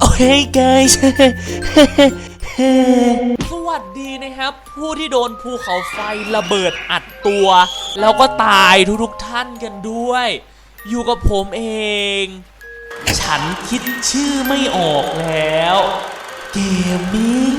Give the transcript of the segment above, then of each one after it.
โอเค guys สวัสดีนะครับ ผู้ที่โดนภูเขาไฟระเบิดอัดตัว แล้วก็ตายทุกๆท่านกันด้วย อยู่กับผมเอง ฉันคิดชื่อไม่ออกแล้ว เกมมิ่ง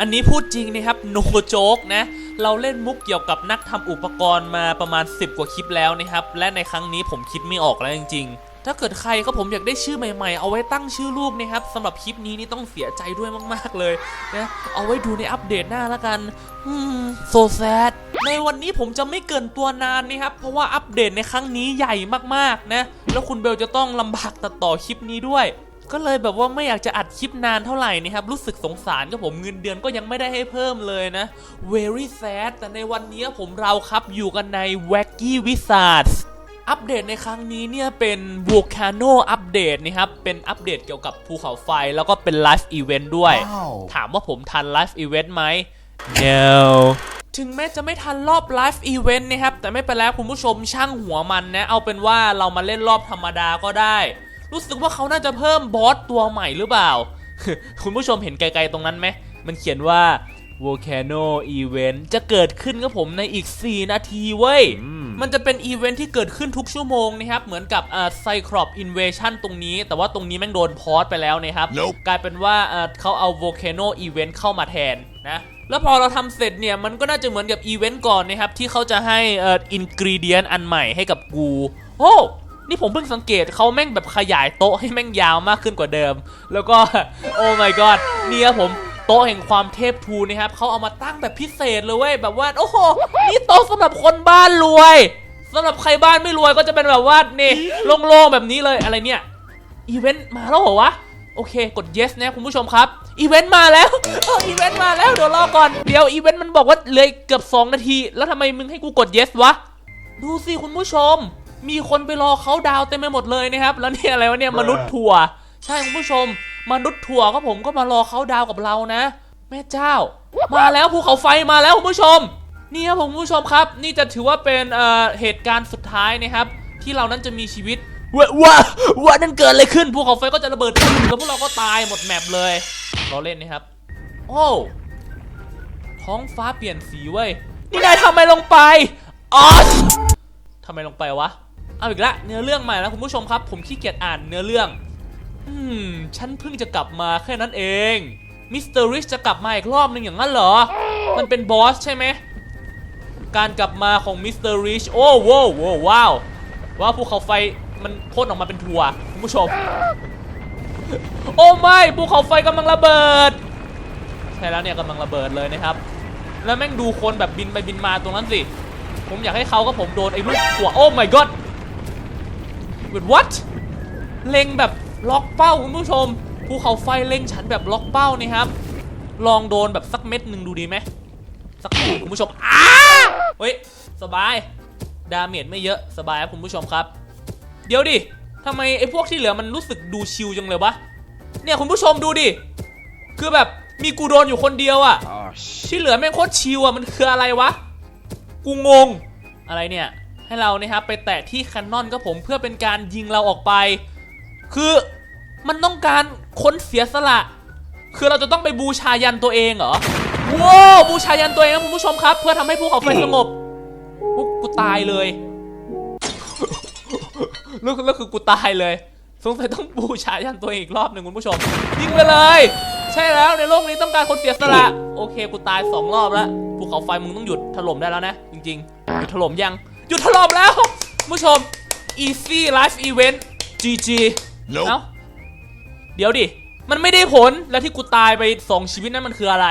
อันนี้พูดจริงนะครับ โนโจ๊กนะ เราเล่นมุกเกี่ยวกับนักทำอุปกรณ์มาประมาณ 10 กว่าคลิปแล้วนะครับ และในครั้งนี้ผมคิดไม่ออกแล้วจริงๆ ถ้าเกิดใครก็ผมอยากได้ชื่อใหม่ๆ เอาไว้ตั้งชื่อรูปนะครับสำหรับคลิปนี้นี่ต้องเสียใจด้วยมากๆเลยนะเอาไว้ดูในอัปเดตหน้าละกันอืมโซแซดในวันนี้ผมจะไม่เกินตัวนานนะครับ เพราะว่าอัปเดตในครั้งนี้ใหญ่มากๆนะ แล้วคุณเบลจะต้องลำบากตัดต่อคลิปนี้ด้วย ก็เลยแบบว่าไม่อยากจะอัดคลิปนานเท่าไหร่นะครับ รู้สึกสงสารกับผมเงินเดือนก็ยังไม่ได้ให้เพิ่มเลยนะ very sad แต่ในวันนี้ผมเราครับอยู่กันใน wacky wizards อัปเดตในครั้งนี้เนี่ยเป็น volcano อัปเดตนะครับ เป็นอัปเดตเกี่ยวกับภูเขาไฟแล้วก็เป็นไลฟ์อีเวนต์ด้วยว้าวถามว่าผมทันไลฟ์อีเวนต์ไหม no ถึงแม้จะไม่ทันรอบไลฟ์อีเวนต์นะครับ แต่ไม่เป็นไรคุณผู้ชมช่างหัวมันนะ เอาเป็นว่าเรามาเล่นรอบธรรมดาก็ได้ รู้สึกว่าเขาน่าจะเพิ่มบอสตัวใหม่หรือเปล่า คุณผู้ชมเห็นไกลๆตรงนั้นไหม มันเขียนว่า volcano event จะเกิดขึ้นกับผมในอีก 4 นาทีเว้ย มันจะเป็นอีเวนท์ที่เกิดขึ้นทุกชั่วโมงนะครับ เหมือนกับอ่าไซครอปอินเวชั่นตรงนี้ แต่ว่าตรงนี้แม่งโดนพอสไปแล้วนะครับ Nope กลายเป็นว่าเอ่อเขาเอา volcano event เข้ามาแทนนะแล้วพอเราทำเสร็จเนี่ย มันก็น่าจะเหมือนกับอีเวนต์ก่อนนะครับ ที่เขาจะให้เอ่ออินกรีเดียนอันใหม่ให้กับกู โอ้ นี่ผมเพิ่งสังเกตเขาแม่งแบบขยายโต๊ะให้แม่งยาวมากขึ้นกว่าเดิม แล้วก็โอ้ my god เนี่ยผมโต๊ะแห่งความเทพทูนะครับเขาเอามาตั้งแบบพิเศษเลยเว้ยแบบว่าโอ้โหนี่โต๊ะสำหรับคนบ้านรวยสำหรับใครบ้านไม่รวยก็จะเป็นแบบว่านี่โล่งๆแบบนี้เลยอะไรเนี่ยอีเวนต์มาแล้วเหรอวะโอเคกด yes นะคุณผู้ชมครับอีเวนต์มาแล้วเอออีเวนต์มาแล้วเดี๋ยวรอก่อนเดี๋ยวอีเวนต์มันบอกว่าเหลยเกือบ 2 นาที แล้วทำไมมึงให้กูกด yes วะ ดูสิคุณผู้ชม มีคนไปรอเขาดาวน์เต็มไปหมดเลยนะครับ แล้วเนี่ยอะไรวะเนี่ยมนุษย์ถั่ว ใช่คุณผู้ชม มนุษย์ถั่วก็ผมก็มารอเขาดาวน์กับเรานะ แม่เจ้า มาแล้วภูเขาไฟมาแล้วคุณผู้ชม นี่ครับผมคุณผู้ชมครับ นี่จะถือว่าเป็นเอ่อเหตุการณ์สุดท้ายนะครับ ที่เรานั้นจะมีชีวิตว่าว่าว่านั่นเกิดอะไรขึ้นภูเขาไฟก็จะระเบิดขึ้นแล้วพวกเราก็ตายหมดแมปเลยรอเล่นนะครับ โอ้ท้องฟ้าเปลี่ยนสีเว้ยนี่นายทำอะไรลงไปออสทำไมลงไปวะ เอาอีกละเนื้อเรื่องใหม่แล้วคุณผู้ชมครับ ผมขี้เกียจอ่านเนื้อเรื่อง อืม ฉันเพิ่งจะกลับมาแค่นั้นเอง มิสเตอร์ริชจะกลับมาอีกรอบหนึ่งอย่างนั้นเหรอ มันเป็นบอสใช่ไหม การกลับมาของมิสเตอร์ริชโอ้โว้วววว้าวว่าภูเขาไฟมันพ่นออกมาเป็นทัวคุณผู้ชม โอ้ไม่ภูเขาไฟกำลังระเบิด ใช่แล้วเนี่ยกำลังระเบิดเลยนะครับ แล้วแม่งดูคนแบบบินไปบินมาตรงนั้นสิ ผมอยากให้เขากับผมโดนไอ้ลูกหัวโอ้ my god wait what เล็งแบบล็อกเป้าคุณผู้ชมภูเขาไฟเล็งฉันแบบล็อกเป้านี่ครับ ลองโดนแบบสักเม็ดหนึ่งดูดีไหมสักทีคุณผู้ชมอ้าเฮ้ยสบาย ดาเมจไม่เยอะสบายครับคุณผู้ชมครับ เดี๋ยวดิทำไมไอ้พวกที่เหลือมันรู้สึกดูชิลจังเลยวะเนี่ยคุณผู้ชมดูดิ คือแบบมีกูโดนอยู่คนเดียวอะ Oh ที่เหลือแม่งโคตรชิวอะมันคืออะไรวะ กูงง อะไรเนี่ย ให้เรานะครับไปแตะที่แคนนอนก็ผมเพื่อเป็นการยิงเราออกไป คือมันต้องการค้นเสียสละ คือเราจะต้องไปบูชายันตัวเองเหรอว้าวบูชายันตัวเองครับคุณผู้ชมครับ เพื่อทำให้ภูเขาไฟสงบปุ๊บกูตายเลยแล้วแล้วคือกูตายเลย สงสัยต้องบูชายันตัวเองอีกรอบหนึ่งคุณผู้ชม ยิงไปเลย ใช่แล้วในโลกนี้ต้องการคนเสียสละ โอเคกูตายสองรอบแล้วภูเขาไฟมึงต้องหยุดถล่มได้แล้วนะ จริงๆหยุดถล่มยัง หยุดถล่มแล้วคุณผู้ชม easy life event GG Nope เอ้าเดี๋ยวดิ มันไม่ได้ผลแล้วที่กูตายไปสองชีวิตนั้นมันคืออะไร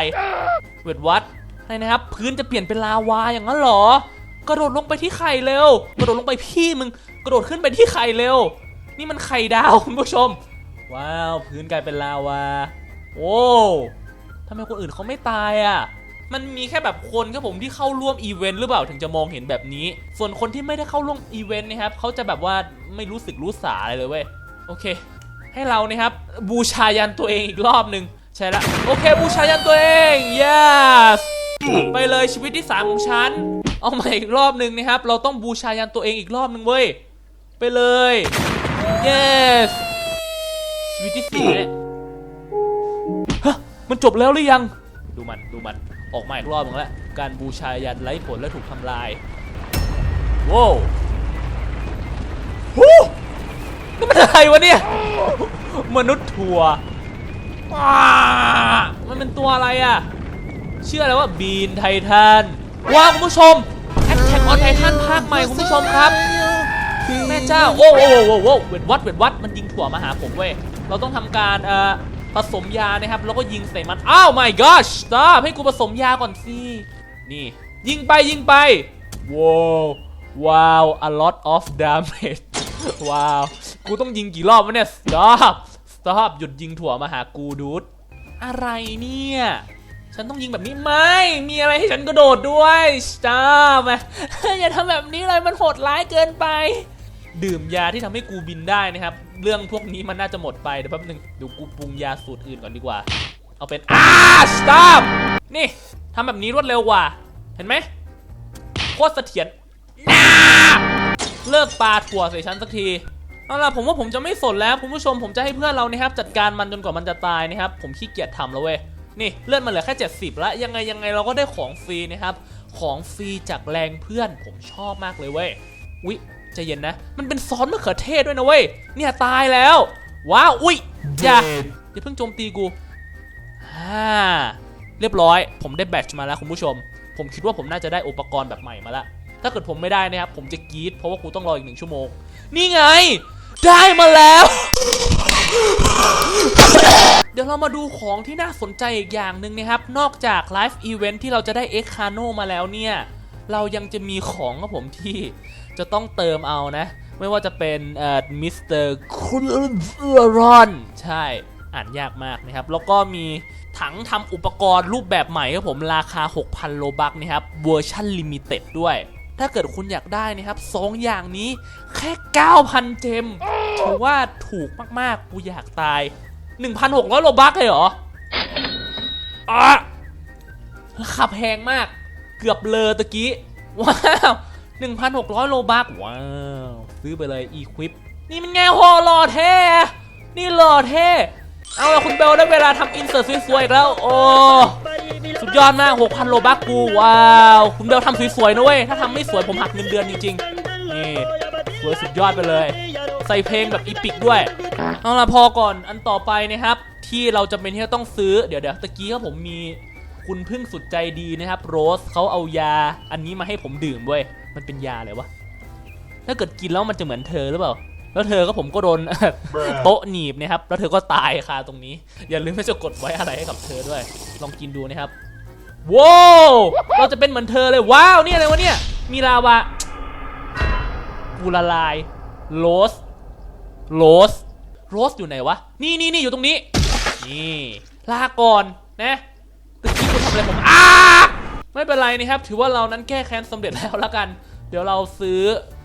เวทวัดอะไรนะครับ พื้นจะเปลี่ยนเป็นลาวาอย่างนั้นเหรอ กระโดดลงไปที่ไข่เร็ว กระโดดลงไปพี่มึง กระโดดขึ้นไปที่ไข่เร็ว นี่มันไข่ดาวคุณผู้ชม ว้าว พื้นกลายเป็นลาวา โอ้ทำไมคนอื่นเขาไม่ตายอะ มันมีแค่แบบคนครับผมที่เข้าร่วมอีเวนต์หรือเปล่าถึงจะมองเห็นแบบนี้ ส่วนคนที่ไม่ได้เข้าร่วมอีเวนต์นะครับเขาจะแบบว่าไม่รู้สึกรู้สาอะไรเลยเว้ยโอเค ให้เรานะครับบูชายันตัวเองอีกรอบหนึ่งใช่ละโอเค บูชายันตัวเอง yes ไปเลยชีวิตที่3ของฉันเอาใหม่อีกรอบหนึ่งนะครับ เราต้องบูชายันตัวเองอีกรอบหนึ่งเว้ยไปเลย yes ชีวิตที่สี่ฮะมันจบแล้วหรือยัง ดูมันดูมัน ออกมาอีกรอบหนึงแล้วการบูชายันไร้ผลและถูกทำลายว้าวฮู้นี่มันอะไรวะเนี่ย มนุษย์ถั่วว้ามันเป็นตัวอะไรอะ เชื่อแล้วว่าบีนไททัน ว้าวคุณผู้ชมแอ t แทกออนไททันภาคใหม่คุณผู้ชมครับแม่เจ้า โอ้โอ้โอ้โอ้โอ้เวทวัดเวทวัดมันยิงถั่วมาหาผมเว้ย เราต้องทำการเอ่อ ผสมยานะครับแล้วก็ยิงใส่มัน อ้าว my gosh stop ให้กูผสมยาก่อนสิ นี่ ยิงไปยิงไป ว้าวว้าว a lot of damage ว้าว กูต้องยิงกี่รอบวะเนี่ย stop stop หยุดยิงถั่วมาหากูดูด อะไรเนี่ย ฉันต้องยิงแบบนี้ไม่ มีอะไรให้ฉันกระโดดด้วย stop อย่าทำแบบนี้เลยมันโหดร้ายเกินไป ดื่มยาที่ทำให้กูบินได้นะครับ เรื่องพวกนี้มันน่าจะหมดไปเดี๋ยวแป๊บนึงเดี๋ยวกูปรุงยาสูตรอื่นก่อนดีกว่า เอาเป็นอ้า stop นี่ทำแบบนี้รวดเร็วกว่า เห็นไหมโคตรเสถียรเลิกปาถั่วใส่ฉันสักทีเอาล่ะผมว่าผมจะไม่สนแล้วคุณผู้ชมผมจะให้เพื่อนเรานะครับจัดการมันจนกว่ามันจะตายนะครับผมขี้เกียจทำแล้วเว้ยนี่เลื่อนมาเหลือแค่ 70 แล้วยังไงยังไงเราก็ได้ของฟรีนะครับของฟรีจากแรงเพื่อนผมชอบมากเลยเว้ยอุ๊ย ใจเย็นนะ มันเป็นซอสมะเขือเทศด้วยนะเว้ย เนี่ยตายแล้ว ว้าว อุ๊ยอย่าอย่าเพิ่งโจมตีกูฮ่าเรียบร้อย ผมได้แบตช์มาแล้วคุณผู้ชม ผมคิดว่าผมน่าจะได้อุปกรณ์แบบใหม่มาแล้วถ้าเกิดผมไม่ได้นะครับ ผมจะกรีดเพราะว่ากูต้องรออีกหนึ่งชั่วโมง นี่ไง ได้มาแล้ว เดี๋ยวเรามาดูของที่น่าสนใจอีกอย่างหนึ่งนะครับ นอกจากไลฟ์อีเวนท์ที่เราจะได้เอ็กคาโนมาแล้วเนี่ย เรายังจะมีของครับผมที่ จะต้องเติมเอานะ ไม่ว่าจะเป็นเอ่อมิสเตอร์คูรอนใช่อ่านยากมากนะครับ แล้วก็มีถังทำอุปกรณ์รูปแบบใหม่ครับผมราคา 6,000 โลบักนะครับเวอร์ชันลิมิเต็ดด้วย ถ้าเกิดคุณอยากได้นะครับสองอย่างนี้แค่ 9,000 เจมถือว่าถูกมาก ๆ กูอยากตาย 1,600 โลบักเลยเหรออะราคาแพงมาก เกือบเลอตะกี้ ว้าว 1,600 โลบักว้าว ซื้อไปเลยอีควิป นี่มันไงโหหล่อเท่นี่หล่อเท่เอาละคุณเบลได้เวลาทำอินเสิร์ตสวยๆอีกแล้ว โอ้สุดยอดมาก 6,000 โลบักกูว้าว คุณเบลทำสวยๆนะเว้ย ถ้าทำไม่สวยผมหักเงินเดือนจริงๆ นี่สวยสุดยอดไปเลย ใส่เพลงแบบอีปิกด้วย เอาละพอก่อนอันต่อไปนะครับ ที่เราจำเป็นที่จะต้องซื้อเดี๋ยวเดี๋ยวตะกี้ครับผมมีคุณพึ่งสุดใจดีนะครับโรสเขาเอายาอันนี้มาให้ผมดื่มเว้ย มันเป็นยาอะไรวะ ถ้าเกิดกินแล้วมันจะเหมือนเธอหรือเปล่า แล้วเธอก็ผมก็โดน โต๊ะหนีบนะครับ แล้วเธอก็ตายคาตรงนี้ อย่าลืมที่จะกดไว้อะไรให้กับเธอด้วย ลองกินดูนะครับ ว้าวเราจะเป็นเหมือนเธอเลย ว้าว นี่อะไรวะเนี่ย มีลาวากูละลายโรสโรสโรสอยู่ไหนวะ นี่นี่นี่อยู่ตรงนี้ นี่ ลาก่อนนะตะกี้คุณทำอะไรผมอ้า ไม่เป็นไรนะครับ ถือว่าเรานั้นแก้แค้นสำเร็จแล้วละกัน เดี๋ยวเราซื้อ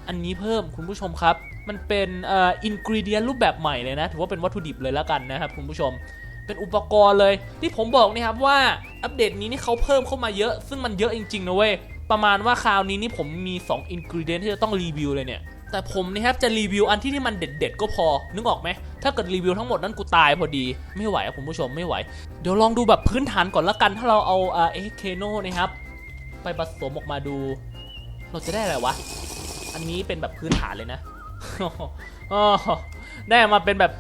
อันนี้เพิ่มคุณผู้ชมครับ มันเป็นอินกริเดียนรูปแบบใหม่เลยนะ ถือว่าเป็นวัตถุดิบเลยละกันนะครับคุณผู้ชมเป็นอุปกรณ์เลย ที่ผมบอกนี่ครับว่าอัปเดตนี้นี่เขาเพิ่มเข้ามาเยอะ ซึ่งมันเยอะจริงๆนะเว้ยประมาณว่าคราวนี้นี่ผมมี2อินกริเดียนที่จะต้องรีวิวเลยเนี่ยแต่ผมนะครับจะรีวิวอันที่ที่มันเด็ดๆก็พอ นึกออกไหม ถ้าเกิดรีวิวทั้งหมดนั้นกูตายพอดี ไม่ไหวอะคุณผู้ชมไม่ไหว เดี๋ยวลองดูแบบพื้นฐานก่อนละกัน ถ้าเราเอาเอ่อเคโนนะครับ ไปผสมออกมาดู เราจะได้อะไรวะ อันนี้เป็นแบบพื้นฐานเลยนะอ๋อได้มาเป็นแบบ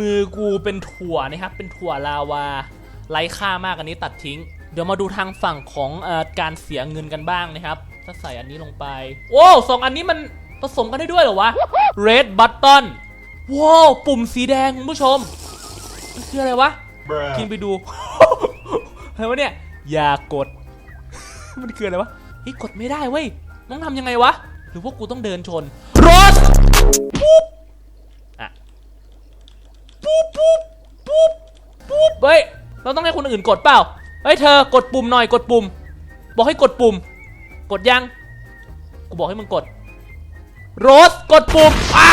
มือกูเป็นถั่วนะครับ เป็นถั่วลาวาไร้ค่ามากอันนี้ตัดทิ้ง เดี๋ยวมาดูทางฝั่งของเออการเสียเงินกันบ้างนะครับ ถ้าใส่อันนี้ลงไป โอ้สองอันนี้มันผสมกันได้ด้วยเหรอวะ red button ว้าวปุ่มสีแดงคุณผู้ชม มันคืออะไรวะ กินไปดู อะไรวะเนี่ย อย่ากด มันคืออะไรวะเฮ้ยกดไม่ได้เว้ยต้องทำยังไงวะ หรือว่ากูต้องเดินชน รถ ปุ๊บอะ ปุ๊บปุ๊บปุ๊บปุ๊บเฮ้ย เราต้องให้คนอื่นกดเปล่า เฮ้ยเธอกดปุ่มหน่อยกดปุ่ม บอกให้กดปุ่ม กดยัง กูบอกให้มึงกด โรสกดปุ่มอ่า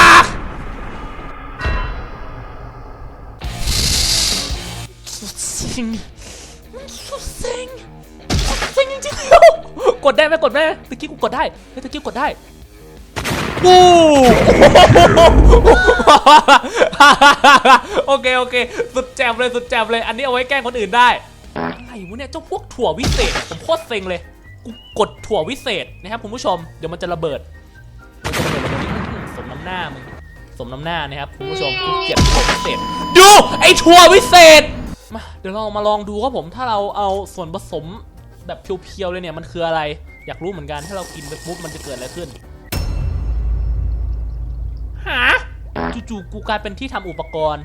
สุดสิง กดได้ไหมกดได้ไหมตะกี้กูกดได้เฮ้ยตะกี้กดได้ปูโอเคโอเค สุดแจ่มเลยสุดแจ่มเลย อันนี้เอาไว้แกล้งคนอื่นได้อะไรวะเนี่ยเจ้าพวกถั่ววิเศษผมโคตรเซ็งเลยกูกดถั่ววิเศษนะครับคุณผู้ชมเดี๋ยวมันจะระเบิดมันจะระเบิดระเบิดอื้อสมน้ำหน้ามึงสมน้ำหน้านะครับคุณผู้ชมกูเกลียดถั่ววิเศษดูไอ้ถั่ววิเศษมาเดี๋ยวเรามาลองดูครับผมถ้าเราเอาส่วนผสม แบบเพียวๆเลยเนี่ยมันคืออะไร อยากรู้เหมือนกันถ้าเรากินไปปุ๊บมันจะเกิดอะไรขึ้นหาจู่ๆกูกลายเป็นที่ทำอุปกรณ์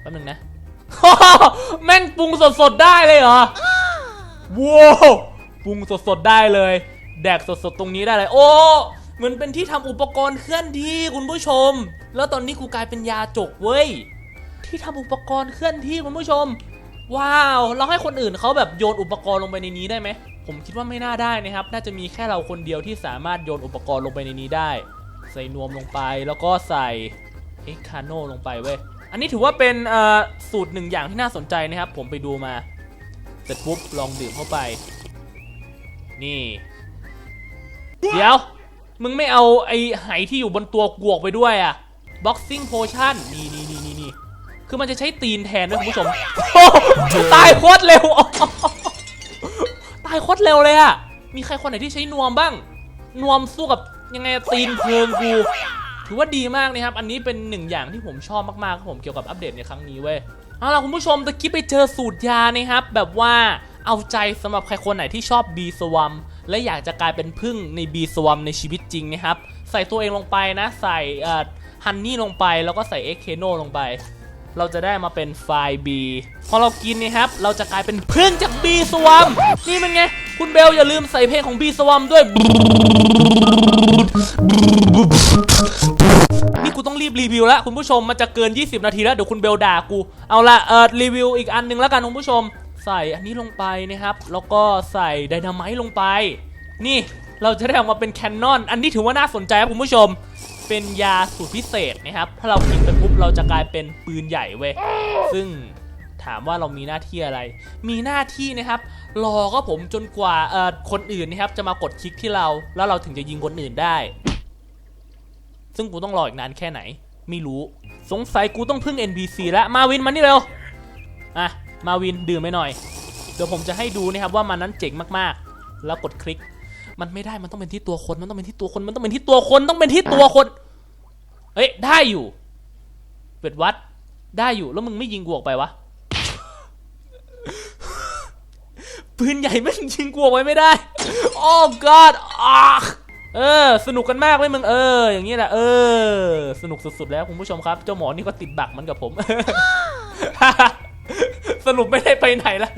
แป๊บนึงนะแม่งปรุงสดๆได้เลยเหรอว้าวปรุงสดๆได้เลย แดกสดๆตรงนี้ได้เลย โอ้เหมือนเป็นที่ทำอุปกรณ์เคลื่อนที่คุณผู้ชม แล้วตอนนี้กูกลายเป็นยาจกเว้ยที่ทำอุปกรณ์เคลื่อนที่คุณผู้ชม ว้าว เราให้คนอื่นเขาแบบโยนอุปกรณ์ลงไปในนี้ได้ไหม ผมคิดว่าไม่น่าได้นะครับ น่าจะมีแค่เราคนเดียวที่สามารถโยนอุปกรณ์ลงไปในนี้ได้ ใส่นวมลงไปแล้วก็ใส่เอ็กคาโนลงไปเว้ย อันนี้ถือว่าเป็นสูตรหนึ่งอย่างที่น่าสนใจนะครับ ผมไปดูมา เสร็จปุ๊บลองดื่มเข้าไป นี่ เดี๋ยว มึงไม่เอาไอ้ไหที่อยู่บนตัวกวกไปด้วยอะ boxing potion นี่นี่นี่นี่นี่ คือมันจะใช้ตีนแทนด้วยคุณผู้ชมตายโคตรเร็วตายโคตรเร็วเลยอะมีใครคนไหนที่ใช้นวมบ้าง นวมสู้กับยังไงอะตีนเพลิงกูถือว่าดีมากนะครับ อันนี้เป็นหนึ่งอย่างที่ผมชอบมากๆครับผมเกี่ยวกับอัปเดตในครั้งนี้เว้ยเอาล่ะคุณผู้ชมตะกี้ไปเจอสูตรยานะครับ แบบว่าเอาใจสำหรับใครคนไหนที่ชอบบีสวัมและอยากจะกลายเป็นพึ่งในบีสวัมในชีวิตจริงนะครับ ใส่ตัวเองลงไปนะ ใส่ฮันนี่ลงไปแล้วก็ใส่เอ็กเคโนลงไป เราจะได้มาเป็นไฟล์ B พอเรากินเนยครับ เราจะกลายเป็นพึ่งจาก B สวัมนี่มันไง คุณเบลอย่าลืมใส่เพลงของ B สวัมด้วย นี่กูต้องรีบรีวิวแล้วคุณผู้ชมมันจะเกิน 20 นาทีแล้ว เดี๋ยวคุณเบลด่ากู เอาละเออรีวิวอีกอันหนึงแล้วกันคุณผู้ชม ใส่อันนี้ลงไปนะครับ แล้วก็ใส่ไดนาไมต์ลงไป นี่ เราจะได้ออกมาเป็นแคนนอน อันนี้ถือว่าน่าสนใจครับคุณผู้ชม เป็นยาสูตรพิเศษนะครับ ถ้าเรากินไปปุ๊บเราจะกลายเป็นปืนใหญ่เว้ย ซึ่งถามว่าเรามีหน้าที่อะไร มีหน้าที่นะครับ รอก็ผมจนกว่าเอ่อคนอื่นนะครับจะมากดคลิกที่เรา แล้วเราถึงจะยิงคนอื่นได้ ซึ่งกูต้องรออีกนานแค่ไหน ไม่รู้ สงสัยกูต้องพึ่ง NPC แล้ว มาวินมานี่เร็ว อะ มาวินดื่มไปหน่อย เดี๋ยวผมจะให้ดูนะครับว่ามันนั้นเจ๋งมากๆ แล้วกดคลิก มันไม่ได้มันต้องเป็นที่ตัวคนมันต้องเป็นที่ตัวคนมันต้องเป็นที่ตัวคนต้องเป็นที่ตัวคน เอ้ยได้อยู่เป็ดวัดได้อยู่แล้วมึงไม่ยิงกูออกไปวะปืนใหญ่ไม่ยิงกูออกไปไม่ได้โอ้ god อ่าเออ สนุกกันมากไหมมึงเออ อย่างนี้แหละเออ สนุกสุดๆแล้วคุณผู้ชมครับ เจ้าหมอนี่ก็ติดบักมันกับผม สรุปไม่ได้ไปไหนละ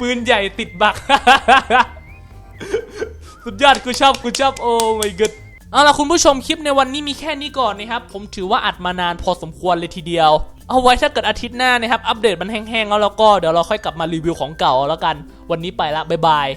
ปืนใหญ่ติดบัก สุดยอดกูชอบกูชอบโอ้ my god เอาล่ะคุณผู้ชมคลิปในวันนี้มีแค่นี้ก่อนนะครับ ผมถือว่าอัดมานานพอสมควรเลยทีเดียว เอาไว้ถ้าเกิดอาทิตย์หน้านะครับ อัปเดตมันแห้งๆแล้วแล้วก็เดี๋ยวเราค่อยกลับมารีวิวของเก่าแล้วกัน วันนี้ไปละบ๊ายบาย